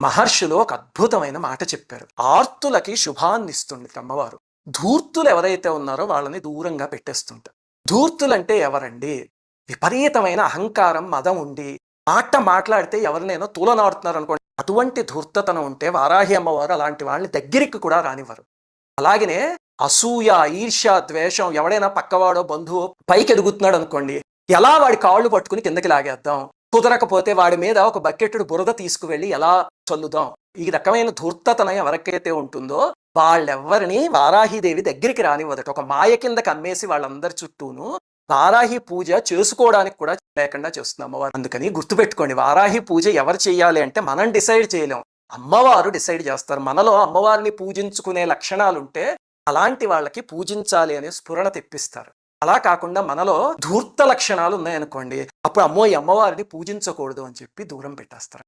మహర్షులు ఒక అద్భుతమైన మాట చెప్పారు. ఆర్తులకి శుభాన్నిస్తుంది అమ్మవారు. ధూర్తులు ఎవరైతే ఉన్నారో వాళ్ళని దూరంగా పెట్టేస్తుంటారు ధూర్తులంటే ఎవరండి? విపరీతమైన అహంకారం మదం ఉండి మాట మాట్లాడితే ఎవరినైనా తూలనాడుతున్నారు అనుకోండి అటువంటి ధూర్తతనం ఉంటే వారాహి అమ్మవారు అలాంటి వాళ్ళని దగ్గరికి కూడా రానివ్వరు. అలాగనే అసూయ ఈర్ష్య ద్వేషం ఎవడైనా పక్కవాడో బంధువు పైకి ఎదుగుతున్నాడు అనుకోండి ఎలా వాడి కాళ్ళు పట్టుకుని కిందకి లాగేద్దాం? కుదరకపోతే వాడి మీద ఒక బకెట్టుడు బురద తీసుకువెళ్ళి ఎలా చల్లుదాం ఈ రకమైన ధూర్తతనం ఎవరికైతే ఉంటుందో వాళ్ళెవ్వరిని వారాహిదేవి దగ్గరికి రానివ్వదట ఒక మాయ కింద కమ్మేసి వాళ్ళందరి చుట్టూను వారాహి పూజ చేసుకోవడానికి కూడా లేకుండా చేస్తుంది అమ్మవారు. అందుకని గుర్తుపెట్టుకోండి వారాహి పూజ ఎవరు చేయాలి అంటే మనం డిసైడ్ చేయలేం. అమ్మవారు డిసైడ్ చేస్తారు. మనలో అమ్మవారిని పూజించుకునే లక్షణాలు ఉంటే అలాంటి వాళ్ళకి పూజించాలి అనే స్ఫురణ తెప్పిస్తారు. అలా కాకుండా మనలో ధూర్త లక్షణాలు ఉన్నాయనుకోండి అప్పుడు అమ్మో ఈ అమ్మవారిని పూజించకూడదు అని చెప్పి దూరం పెట్టేస్తారు.